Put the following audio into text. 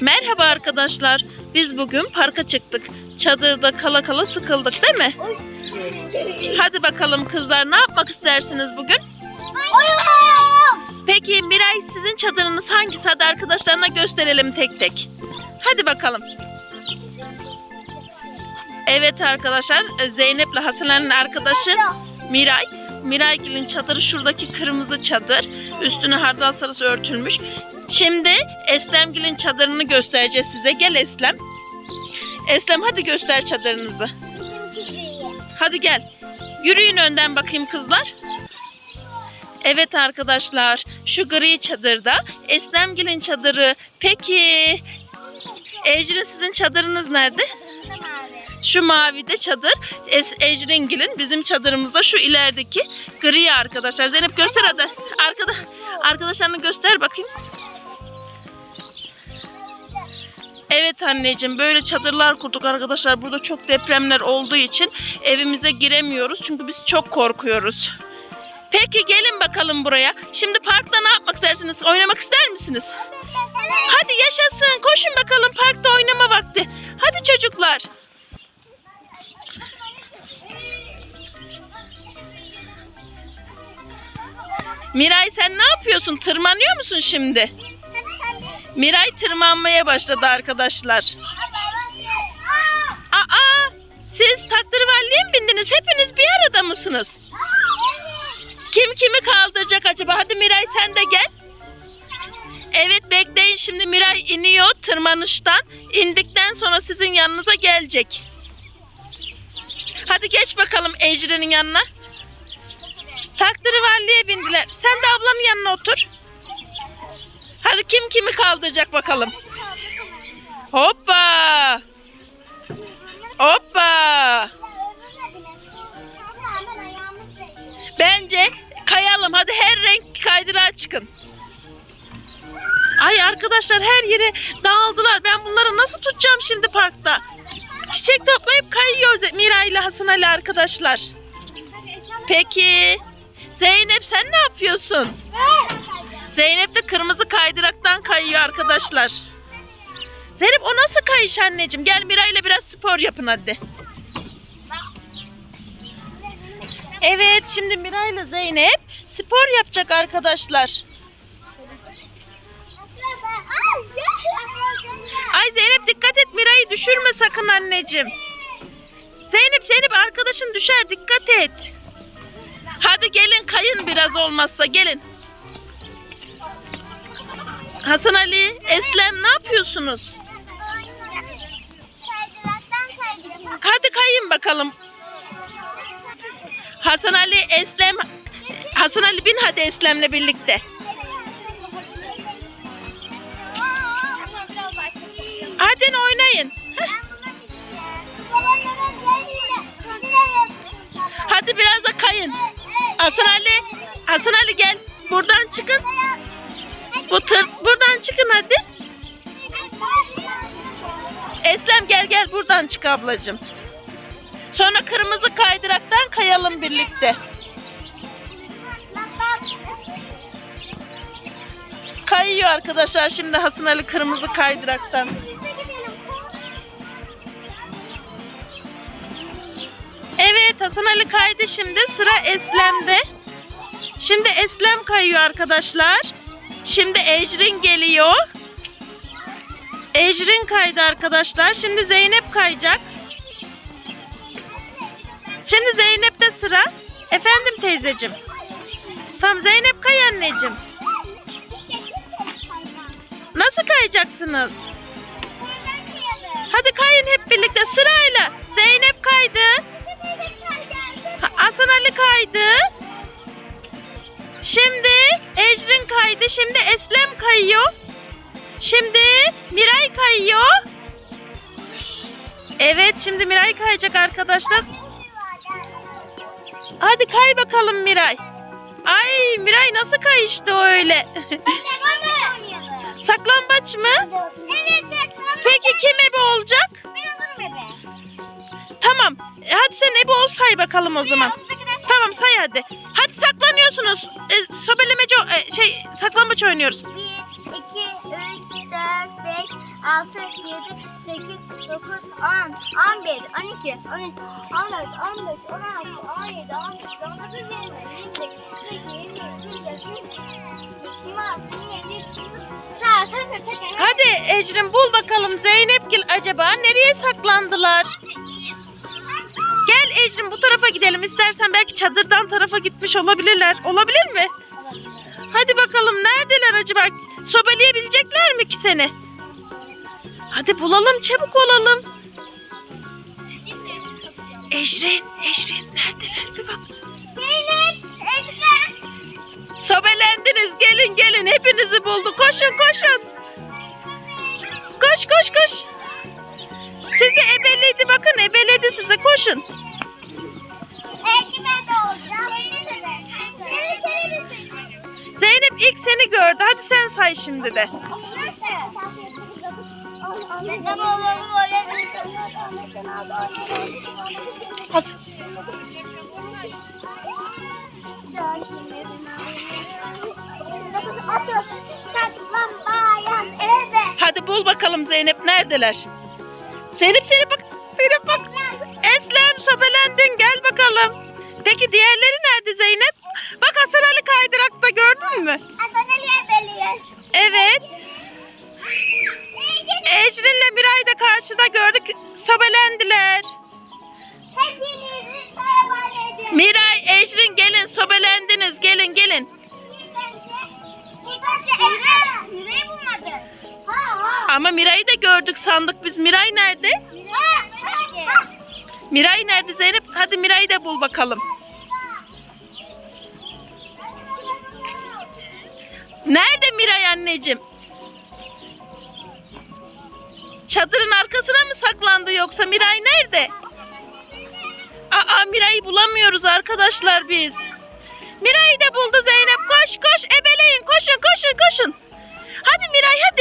Merhaba arkadaşlar. Biz bugün parka çıktık. Çadırda kala kala sıkıldık değil mi? Hadi bakalım kızlar ne yapmak istersiniz bugün? Peki Miray sizin çadırınız hangisi? Hadi arkadaşlarına gösterelim tek tek. Hadi bakalım. Evet arkadaşlar Zeynep'le Hasan'ın arkadaşı Miray. Miraygil'in çadırı şuradaki kırmızı çadır. Üstüne hardal sarısı örtülmüş. Şimdi Eslemgil'in çadırını göstereceğiz size. Gel Eslem. Eslem hadi göster çadırınızı. Hadi gel. Yürüyün önden bakayım kızlar. Evet arkadaşlar şu gri çadırda Eslemgil'in çadırı. Peki Ecrin sizin çadırınız nerede? Şu mavide çadır Es Ecringil'in bizim çadırımızda şu ilerideki gri arkadaşlar. Zeynep göster hadi. Arkada arkadaşlarını göster bakayım. Evet anneciğim böyle çadırlar kurduk arkadaşlar. Burada çok depremler olduğu için evimize giremiyoruz. Çünkü biz çok korkuyoruz. Peki gelin bakalım buraya. Şimdi parkta ne yapmak istersiniz? Oynamak ister misiniz? Hadi yaşasın. Koşun bakalım parkta oynama vakti. Hadi çocuklar. Miray sen ne yapıyorsun? Tırmanıyor musun şimdi? Miray tırmanmaya başladı arkadaşlar. Aa, siz taktırvalliye mi bindiniz? Hepiniz bir arada mısınız? Kim kimi kaldıracak acaba? Hadi Miray sen de gel. Evet bekleyin şimdi Miray iniyor tırmanıştan. İndikten sonra sizin yanınıza gelecek. Hadi geç bakalım Ecrin'in yanına. Taktırvalliye bindiler. Sen de ablanın yanına otur. Hadi kim kimi kaldıracak bakalım. Hoppa! Hoppa! Bence kayalım. Hadi her renk kaydırağa çıkın. Ay arkadaşlar her yere dağıldılar. Ben bunları nasıl tutacağım şimdi parkta? Çiçek toplayıp kayıyoruz Mira ile Hasan Ali arkadaşlar. Peki Zeynep sen ne yapıyorsun? Zeynep de kırmızı kaydıraktan kayıyor arkadaşlar. Zeynep o nasıl kayış anneciğim? Gel Mira ile biraz spor yapın hadi. Evet şimdi Mira ile Zeynep spor yapacak arkadaşlar. Ay Zeynep dikkat et Mira'yı düşürme sakın anneciğim. Zeynep Zeynep arkadaşın düşer dikkat et. Hadi gelin kayın biraz olmazsa gelin. Hasan Ali, Eslem ne yapıyorsunuz? Hadi kayın bakalım. Hasan Ali, Eslem, Hasan Ali bin hadi Eslem'le birlikte. Hadi oynayın. Hadi biraz da kayın. Hasan Ali, Hasan Ali gel. Buradan çıkın. Bu tır, buradan çıkın hadi. Eslem gel gel buradan çık ablacığım. Sonra kırmızı kaydıraktan kayalım birlikte. Kayıyor arkadaşlar şimdi Hasan Ali kırmızı kaydıraktan. Hasan Ali kaydı şimdi sıra Eslem'de. Şimdi Eslem kayıyor arkadaşlar. Şimdi Ecrin geliyor. Ecrin kaydı arkadaşlar. Şimdi Zeynep kayacak. Şimdi Zeynep'te sıra. Efendim teyzeciğim. Tamam Zeynep kay anneciğim. Nasıl kayacaksınız? Hadi kayın hep birlikte sırayla. Zeynep kaydı. Ali kaydı. Şimdi Ecrin kaydı. Şimdi Eslem kayıyor. Şimdi Miray kayıyor. Evet şimdi Miray kayacak arkadaşlar. Hadi kay bakalım Miray. Ay Miray nasıl kayıştı o öyle? Saklambaç mı? Peki kim ebe olacak? Tamam. E, Hadi sen ebe ol say bakalım o zaman. Tamam say hadi. Hadi saklanıyorsunuz. E, sobelemece e, şey saklambaç oynuyoruz. 1, 2, 3, 4, 6, 7, 8, 9, 10, 11, 12, 13, 14, 15, 16, 17, 18, 19, 20, 21, 22, 23, 24, 26, 27, 28, Sağ, sen de tek Hadi Ecrin bul bakalım Zeynepgil acaba nereye saklandılar? Ecrin bu tarafa gidelim istersen belki çadırdan tarafa gitmiş olabilirler. Olabilir mi? Hadi bakalım neredeler acaba? Sobeleyebilecekler mi ki seni? Hadi bulalım çabuk olalım. Ecrin, Ecrin neredeler bir bak. Zeynep, Esra. Sobelendiniz gelin gelin hepinizi buldu. Koşun koşun. Koş koş koş. Sizi ebeledi bakın ebeledi sizi koşun. Seni gördü. Hadi sen say şimdi de. Eve. Hadi bul bakalım Zeynep neredeler? Zeynep Zeynep bak. Zeynep bak. Eslem sobelendin gel bakalım. Peki diğerleri nerede Zeynep? Bak Hasan Ali kaydırakta gördün mü? Adana'ya belirler. Evet. Ecrin'le Miray da karşıda gördük. Sobelendiler. Hepinizi sarabal edin. Miray, Ecrin gelin sobelendiniz. Gelin gelin. Mire'yi bulmadı. Ha ha. Ama Miray'ı da gördük sandık biz. Miray nerede? Miray nerede Zeynep? Hadi Miray'ı da bul bakalım. Nerede Miray anneciğim? Çadırın arkasına mı saklandı yoksa Miray nerede? Aa Miray'ı bulamıyoruz arkadaşlar biz. Miray'ı da buldu Zeynep. Koş koş ebeleyin koşun koşun koşun. Hadi Miray hadi.